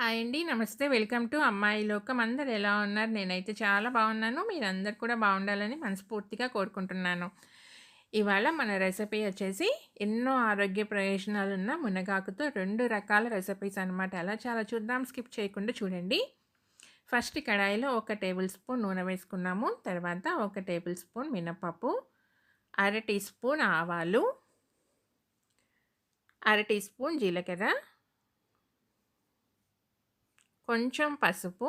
Hi అండి. నమస్తే. Welcome to అమ్మాయి లోకం. అందరు ఎలా ఉన్నారు? నేనైతే చాలా బాగున్నాను. మీరందరు కూడా బాగుండాలని మనస్ఫూర్తిగా కోరుకుంటున్నాను. ఇవాళ మన రెసిపీ వచ్చేసి ఎన్నో ఆరోగ్య ప్రయోజనాలున్న మునగాకుతో రెండు రకాల రెసిపీస్ అనమాట. ఎలా చాలా చూద్దాం. స్కిప్ చేయకుండా చూడండి. ఫస్ట్ కడాయిలో ఒక టేబుల్ స్పూన్ నూనె వేసుకున్నాము. తర్వాత ఒక టేబుల్ స్పూన్ మినపప్పు, అర టీ స్పూన్ ఆవాలు, అర టీ స్పూన్ జీలకర్ర కొంచెం పసుపు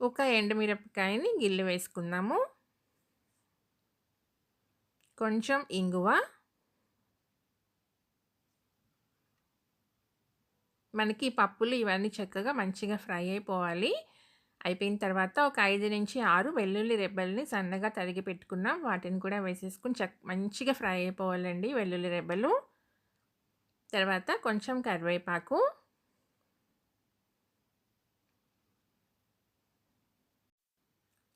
ఒక ఎండుమిరపకాయని గిల్లు వేసుకుందాము. కొంచెం ఇంగువ మనకి పప్పులు ఇవన్నీ చక్కగా మంచిగా ఫ్రై అయిపోవాలి. అయిపోయిన తర్వాత ఒక ఐదు నుంచి ఆరు వెల్లుల్లి రెబ్బల్ని సన్నగా తరిగి పెట్టుకున్నాం. వాటిని కూడా వేసేసుకుని చక్ మంచిగా ఫ్రై అయిపోవాలండి వెల్లుల్లి రెబ్బలు. తర్వాత కొంచెం కరివేపాకు.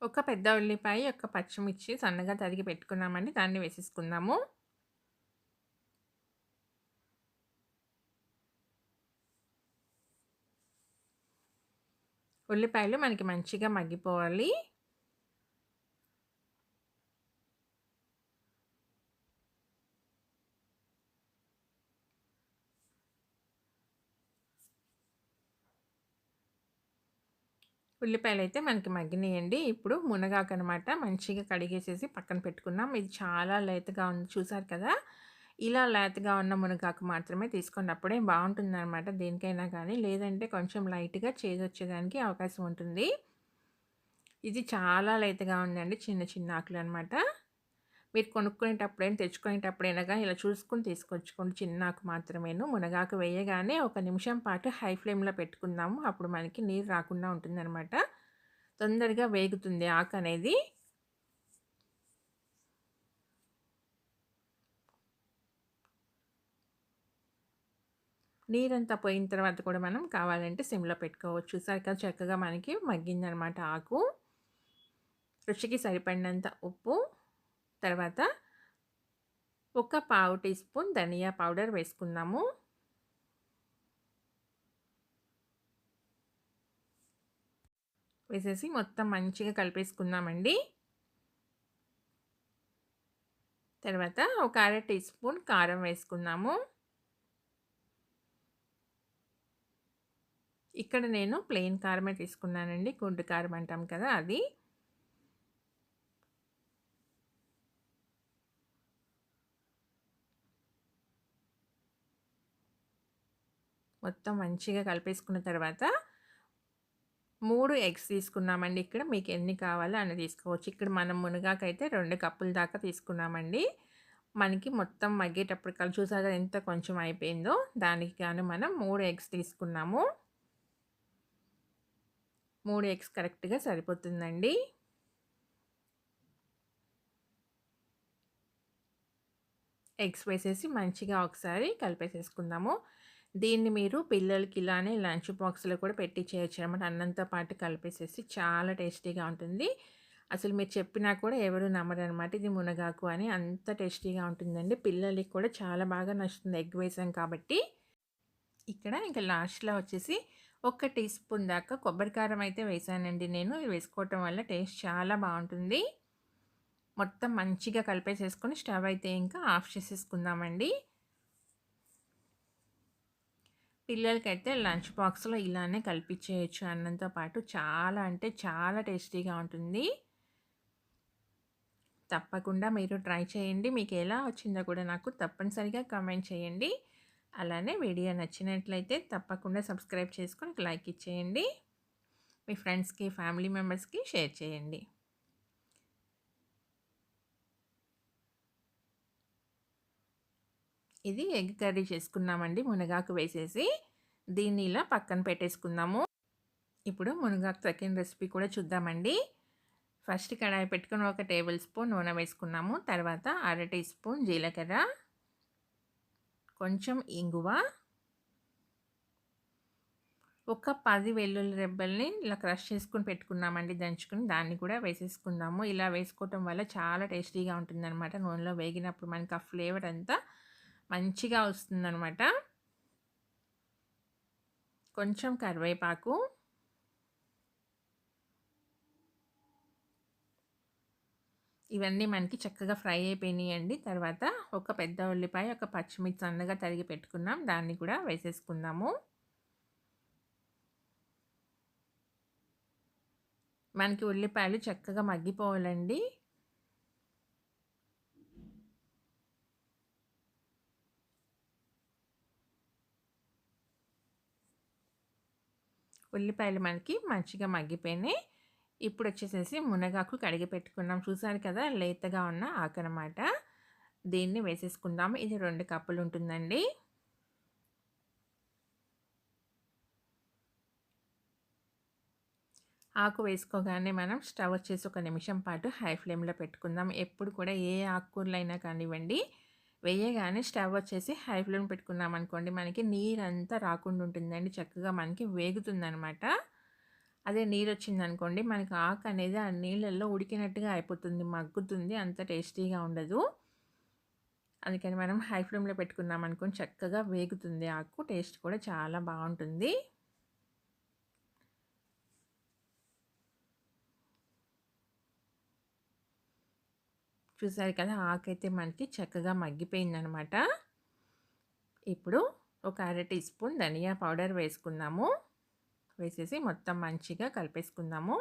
ఒక పెద్ద ఉల్లిపాయ ఒక పచ్చిమిర్చి సన్నగా తరిగి పెట్టుకున్నామండి. దాన్ని వేసేసుకుందాము. ఉల్లిపాయలు మనకి మంచిగా మగ్గిపోవాలి. ఉల్లిపాయలు అయితే మనకి మగ్గినాయండి. ఇప్పుడు మునగాకు అనమాట మంచిగా కడిగేసేసి పక్కన పెట్టుకున్నాం. ఇది చాలా లేతగా ఉంది. చూసారు కదా? ఇలా లేతగా ఉన్న మునగాకు మాత్రమే తీసుకున్నప్పుడే బాగుంటుంది అనమాట దేనికైనా కానీ లేదంటే కొంచెం లైట్గా చేదొచ్చేదానికి అవకాశం ఉంటుంది. ఇది చాలా లేతగా ఉందండి. చిన్న చిన్న ఆకులు అనమాట మీరు కొనుక్కునేటప్పుడైనా తెచ్చుకునేటప్పుడైనా కానీ ఇలా చూసుకుని తీసుకొచ్చుకోండి. చిన్నాకు మాత్రమేను. మునగాకు వేయగానే ఒక నిమిషం పాటు హై ఫ్లేమ్లో పెట్టుకుందాము. అప్పుడు మనకి నీరు రాకుండా ఉంటుందన్నమాట. తొందరగా వేగుతుంది ఆకు అనేది. నీరంతా పోయిన తర్వాత కూడా మనం కావాలంటే సిమ్లో పెట్టుకోవచ్చు. సరిగ్గా చక్కగా మనకి మగ్గిందనమాట ఆకు. రుచికి సరిపడినంత ఉప్పు. తర్వాత ఒక పావు టీ స్పూన్ ధనియా పౌడర్ వేసుకుందాము. వేసేసి మొత్తం మంచిగా కలిపేసుకుందామండి. తర్వాత ఒక అర టీ స్పూన్ కారం వేసుకుందాము. ఇక్కడ నేను ప్లెయిన్ కారమే తీసుకున్నానండి. గుడ్డు కారం అంటాం కదా అది. మొత్తం మంచిగా కలిపేసుకున్న తర్వాత మూడు ఎగ్స్ తీసుకున్నామండి. ఇక్కడ మీకు ఎన్ని కావాలో అన్ని తీసుకోవచ్చు. ఇక్కడ మనం మునగాకైతే రెండు కప్పుల దాకా తీసుకున్నామండి. మనకి మొత్తం మగ్గేటప్పుడు కలిసి చూసాక ఎంత కొంచెం అయిపోయిందో దానికి కానీ మనం మూడు ఎగ్స్ తీసుకున్నాము. మూడు ఎగ్స్ కరెక్ట్గా సరిపోతుందండి. ఎగ్స్ వేసేసి మంచిగా ఒకసారి కలిపేసేసుకుందాము. దీన్ని మీరు పిల్లలకి ఇలానే లంచ్ బాక్స్లో కూడా పెట్టి చేయొచ్చు అనమాట. అన్నంతో పాటు కలిపేసేసి చాలా టేస్టీగా ఉంటుంది. అసలు మీరు చెప్పినా కూడా ఎవరు నమ్మరు అనమాట ఇది మునగాకు అని. అంత టేస్టీగా ఉంటుందండి. పిల్లలకి కూడా చాలా బాగా నచ్చుతుంది ఎగ్ వేసాం కాబట్టి. ఇక్కడ ఇంకా లాస్ట్లో వచ్చేసి ఒక టీ స్పూన్ దాకా కొబ్బరికారం అయితే వేసానండి నేను. వేసుకోవటం వల్ల టేస్ట్ చాలా బాగుంటుంది. మొత్తం మంచిగా కలిపేసేసుకొని స్టవ్ అయితే ఇంకా ఆఫ్ చేసేసుకుందామండి. పిల్లలకైతే లంచ్ బాక్స్లో ఇలానే కల్పించేయచ్చు అన్నంతో పాటు. చాలా అంటే చాలా టేస్టీగా ఉంటుంది. తప్పకుండా మీరు ట్రై చేయండి. మీకు ఎలా వచ్చిందో కూడా నాకు తప్పనిసరిగా కామెంట్ చేయండి. అలానే వీడియో నచ్చినట్లయితే తప్పకుండా సబ్స్క్రైబ్ చేసుకొని లైక్ ఇచ్చేయండి. మీ ఫ్రెండ్స్కి ఫ్యామిలీ మెంబర్స్కి షేర్ చేయండి. ఇది ఎగ్ కర్రీ చేసుకున్నామండి. మునగాకు వేసేసి దీన్ని ఇలా పక్కన పెట్టేసుకుందాము. ఇప్పుడు మునగాకు సెకండ్ రెసిపీ కూడా చూద్దామండి. ఫస్ట్ కడాయి పెట్టుకుని ఒక టేబుల్ స్పూన్ నూనె వేసుకున్నాము. తర్వాత అర టీ స్పూన్ జీలకర్ర కొంచెం ఇంగువ ఒక పది వెల్లుల్లి రెబ్బల్ని ఇలా క్రష్ చేసుకుని పెట్టుకున్నామండి. దంచుకుని దాన్ని కూడా వేసేసుకుందాము. ఇలా వేసుకోవటం వల్ల చాలా టేస్టీగా ఉంటుందన్నమాట నూనెలో వేగినప్పుడు. మనకి ఆ ఫ్లేవర్ అంతా మంచిగా వస్తుందనమాట కొంచెం కరివేపాకు. ఇవన్నీ మనకి చక్కగా ఫ్రై అయిపోయినాయండి. తర్వాత ఒక పెద్ద ఉల్లిపాయ ఒక పచ్చిమిర్చి సన్నగా తరిగి పెట్టుకున్నాం. దాన్ని కూడా వేసేసుకుందాము. మనకి ఉల్లిపాయలు చక్కగా మగ్గిపోవాలండి. ఉల్లిపాయలు మనకి మంచిగా మగ్గిపోయినాయి. ఇప్పుడు వచ్చేసేసి మునగాకు కడిగి పెట్టుకున్నాం. చూసారు కదా లేతగా ఉన్న ఆకనమాట దీన్ని వేసేసుకుందాము ఇది రెండు కప్పులు ఉంటుందండి. ఆకు వేసుకోగానే మనం స్టవ్ వచ్చేసి ఒక నిమిషం పాటు హై ఫ్లేమ్లో పెట్టుకుందాం. ఎప్పుడు కూడా ఏ ఆకుకూరలు అయినా కానివ్వండి వేయగానే స్టవ్ వచ్చేసి హై ఫ్లేమ్ పెట్టుకున్నాం అనుకోండి మనకి నీరంతా రాకుండా ఉంటుందండి. చక్కగా మనకి వేగుతుందనమాట. అదే నీరు వచ్చిందనుకోండి మనకి ఆకు అనేది ఆ నీళ్ళల్లో ఉడికినట్టుగా అయిపోతుంది మగ్గుతుంది అంత టేస్టీగా ఉండదు. అందుకని మనం హై ఫ్లేమ్లో పెట్టుకున్నాం అనుకోండి చక్కగా వేగుతుంది ఆకు టేస్ట్ కూడా చాలా బాగుంటుంది. చూసారు కదా ఆకైతే మనకి చక్కగా మగ్గిపోయిందనమాట. ఇప్పుడు ఒక అర టీ స్పూన్ ధనియా పౌడర్ వేసుకుందాము. వేసేసి మొత్తం మంచిగా కలిపేసుకుందాము.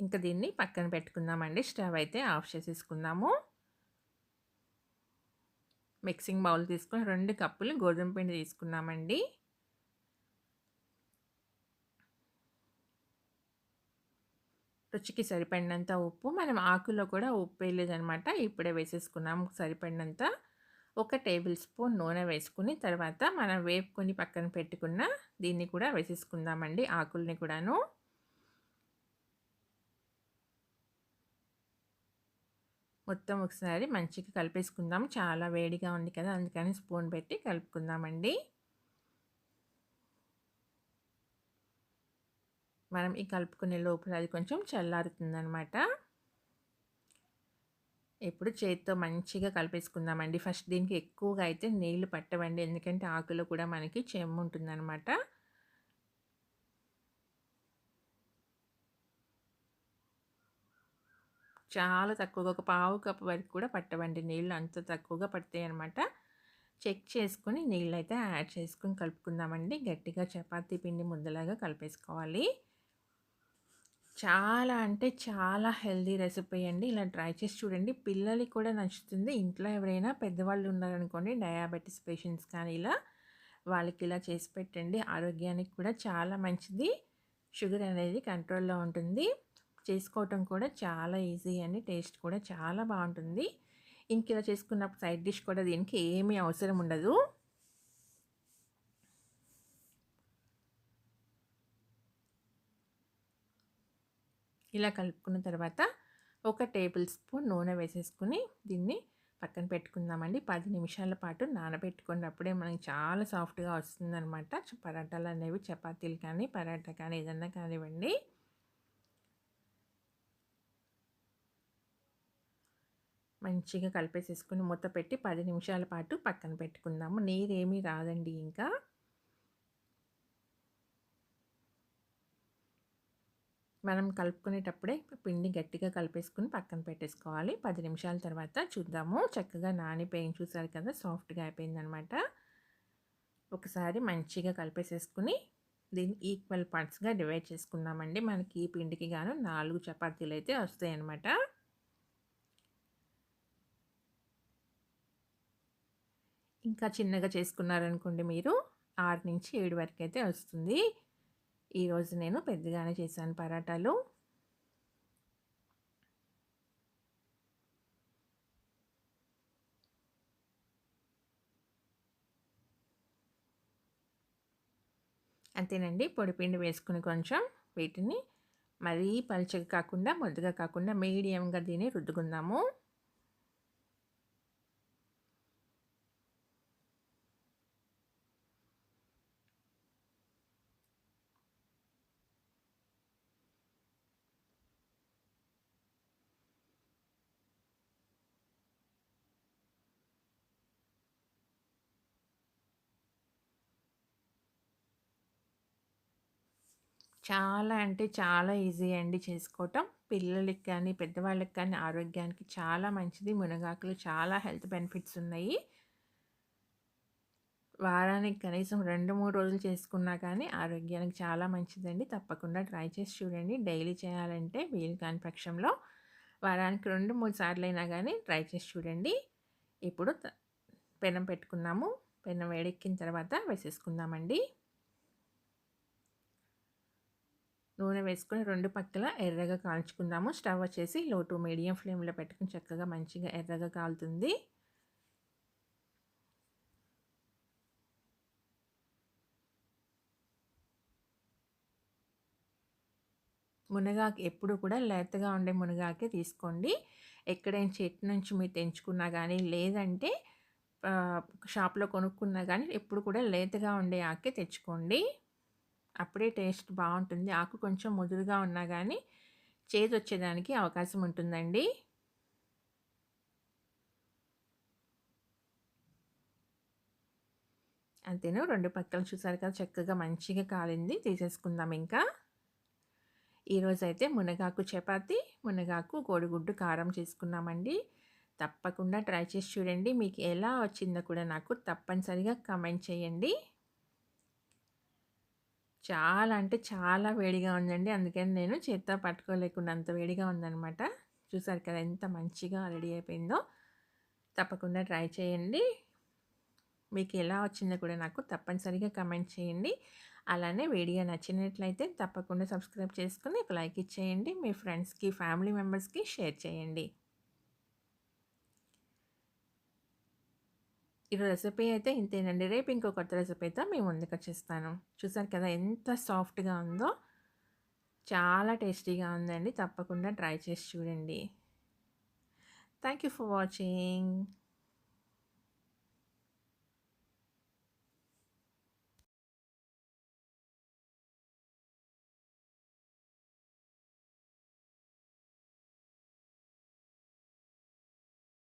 ఇంకా దీన్ని పక్కన పెట్టుకుందామండి. స్టవ్ అయితే ఆఫ్ చేసేసుకుందాము. మిక్సింగ్ బౌల్ తీసుకొని రెండు కప్పులు గోధుమ పిండి తీసుకున్నామండి. రుచికి సరిపడినంత ఉప్పు మనం ఆకులో కూడా ఉప్పు వేయలేదనమాట ఇప్పుడే వేసేసుకున్నాం సరిపడినంత. ఒక టేబుల్ స్పూన్ నూనె వేసుకుని తర్వాత మనం వేపుకొని పక్కన పెట్టుకున్న దీన్ని కూడా వేసేసుకుందామండి ఆకుల్ని కూడాను. మొత్తం ఒకసారి మంచిగా కలిపేసుకుందాం. చాలా వేడిగా ఉంది కదా అందుకని స్పూన్ పెట్టి కలుపుకుందామండి. మనం ఈ కలుపుకునే లోపల అది కొంచెం చల్లారుతుందనమాట ఇప్పుడు చేతితో మంచిగా కలిపేసుకుందామండి. ఫస్ట్ దీనికి ఎక్కువగా అయితే నీళ్ళు పట్టవండి. ఎందుకంటే ఆకులో కూడా మనకి చెమ్ము ఉంటుందన్నమాట. చాలా తక్కువగా ఒక పావు కప్పు వరకు కూడా పట్టవండి. నీళ్ళు అంత తక్కువగా పడతాయి అనమాట చెక్ చేసుకుని నీళ్ళు అయితే యాడ్ చేసుకుని కలుపుకుందామండి. గట్టిగా చపాతీ పిండి ముద్దలాగా కలిపేసుకోవాలి. చాలా అంటే చాలా హెల్దీ రెసిపీ అండి. ఇలా ట్రై చేసి చూడండి. పిల్లలకి కూడా నచ్చుతుంది. ఇంట్లో ఎవరైనా పెద్దవాళ్ళు ఉన్నారనుకోండి డయాబెటీస్ పేషెంట్స్ కానీ ఇలా వాళ్ళకి ఇలా చేసి పెట్టండి. ఆరోగ్యానికి కూడా చాలా మంచిది. షుగర్ అనేది కంట్రోల్లో ఉంటుంది. చేసుకోవటం కూడా చాలా ఈజీ అండి. టేస్ట్ కూడా చాలా బాగుంటుంది. ఇంక ఇలా చేసుకున్నప్పుడు సైడ్ డిష్ కూడా దీనికి ఏమీ అవసరం ఉండదు. ఇలా కలుపుకున్న తర్వాత ఒక టేబుల్ స్పూన్ నూనె వేసేసుకుని దీన్ని పక్కన పెట్టుకుందామండి. పది నిమిషాల పాటు నానబెట్టుకున్నప్పుడే మనకి చాలా సాఫ్ట్గా వస్తుందన్నమాట. పరాటాలు అనేవి చపాతీలు కానీ పరాటా కానీ ఏదన్నా కానివ్వండి. మంచిగా కలిపేసేసుకుని మూత పెట్టి పది నిమిషాల పాటు పక్కన పెట్టుకుందాము. నీరేమీ రాదండి ఇంకా. మనం కలుపుకునేటప్పుడే పిండి గట్టిగా కలిపేసుకుని పక్కన పెట్టేసుకోవాలి. పది నిమిషాల తర్వాత చూద్దాము. చక్కగా నానిపోయి చూసారు కదా సాఫ్ట్గా అయిపోయిందనమాట. ఒకసారి మంచిగా కలిపేసేసుకుని దీన్ని ఈక్వల్ పార్ట్స్గా డివైడ్ చేసుకున్నామండి మనకి ఈ పిండికి గాను నాలుగు చపాతీలు అయితే వస్తాయి అన్నమాట ఇంకా చిన్నగా చేసుకున్నారనుకోండి మీరు ఆరు నుంచి ఏడు వరకు అయితే వస్తుంది. ఈరోజు నేను పెద్దగానే చేశాను పరాటాలు. అంతేనండి పొడిపిండి వేసుకుని కొంచెం వీటిని మరీ పలుచగా కాకుండా ముద్దగా కాకుండా మీడియంగా దీన్ని రుద్దుకుందాము. చాలా అంటే చాలా ఈజీ అండి చేసుకోవటం. పిల్లలకి కానీ, పెద్దవాళ్ళకి కానీ ఆరోగ్యానికి చాలా మంచిది. మునగాకులు చాలా హెల్త్ బెనిఫిట్స్ ఉన్నాయి. వారానికి కనీసం 2, 3 రోజులు చేసుకున్నా కానీ ఆరోగ్యానికి చాలా మంచిదండి. తప్పకుండా ట్రై చేసి చూడండి. డైలీ చేయాలంటే వీలు కాని పక్షంలో వారానికి రెండు మూడు సార్లు అయినా కానీ ట్రై చేసి చూడండి. ఇప్పుడు పెనం పెట్టుకున్నాము. పెనం వేడెక్కిన తర్వాత వేసేసుకుందామండి. నూనె వేసుకొని రెండు పక్కల ఎర్రగా కాల్చుకుందాము. స్టవ్ వచ్చేసి లో టు మీడియం ఫ్లేమ్‌లో పెట్టుకుని చక్కగా మంచిగా ఎర్రగా కాలుతుంది. మునగాకు ఎప్పుడు కూడా లేతగా ఉండే మునగాకే తీసుకోండి. ఎక్కడైనా చెట్టు నుంచి మీరు తెంచుకున్నా కానీ లేదంటే షాప్‌లో కొనుక్కున్నా కానీ ఎప్పుడు కూడా లేతగా ఉండే ఆకే తెచ్చుకోండి. అప్పుడే టేస్ట్ బాగుంటుంది ఆకు కొంచెం ముదురుగా ఉన్నా కానీ చేదు వచ్చేదానికి అవకాశం ఉంటుందండి. అంతేను రెండు పక్కలు చూసారు కదా! చక్కగా మంచిగా కాలింది. తీసేసుకుందాం ఇంకా. ఈరోజైతే మునగాకు చపాతి మునగాకు కోడిగుడ్డు కారం చేసుకున్నామండి. తప్పకుండా ట్రై చేసి చూడండి. మీకు ఎలా వచ్చిందో కూడా నాకు తప్పనిసరిగా కమెంట్ చేయండి. చాలా అంటే చాలా వేడిగా ఉందండి. అందుకని నేను చేత్తో పట్టుకోలేకుండా అంత వేడిగా ఉందనమాట. చూసారు కదా! ఎంత మంచిగా రెడీ అయిపోయిందో. తప్పకుండా ట్రై చేయండి. మీకు ఎలా వచ్చిందో కూడా నాకు తప్పనిసరిగా కమెంట్ చేయండి. అలానే వీడియో నచ్చినట్లయితే తప్పకుండా సబ్స్క్రైబ్ చేసుకుని ఒక లైక్ ఇచ్చేయండి. మీ ఫ్రెండ్స్‌కి, ఫ్యామిలీ మెంబర్స్‌కి షేర్ చేయండి. ఈరోజు రెసిపీ అయితే ఇంతేనండి. రేపు ఇంకో కొత్త రెసిపీతో ముందుకు వచ్చేస్తాను చూసారు కదా! ఎంత సాఫ్ట్‌గా ఉందో. చాలా టేస్టీగా ఉందండి. తప్పకుండా ట్రై చేసి చూడండి. Thank you for watching.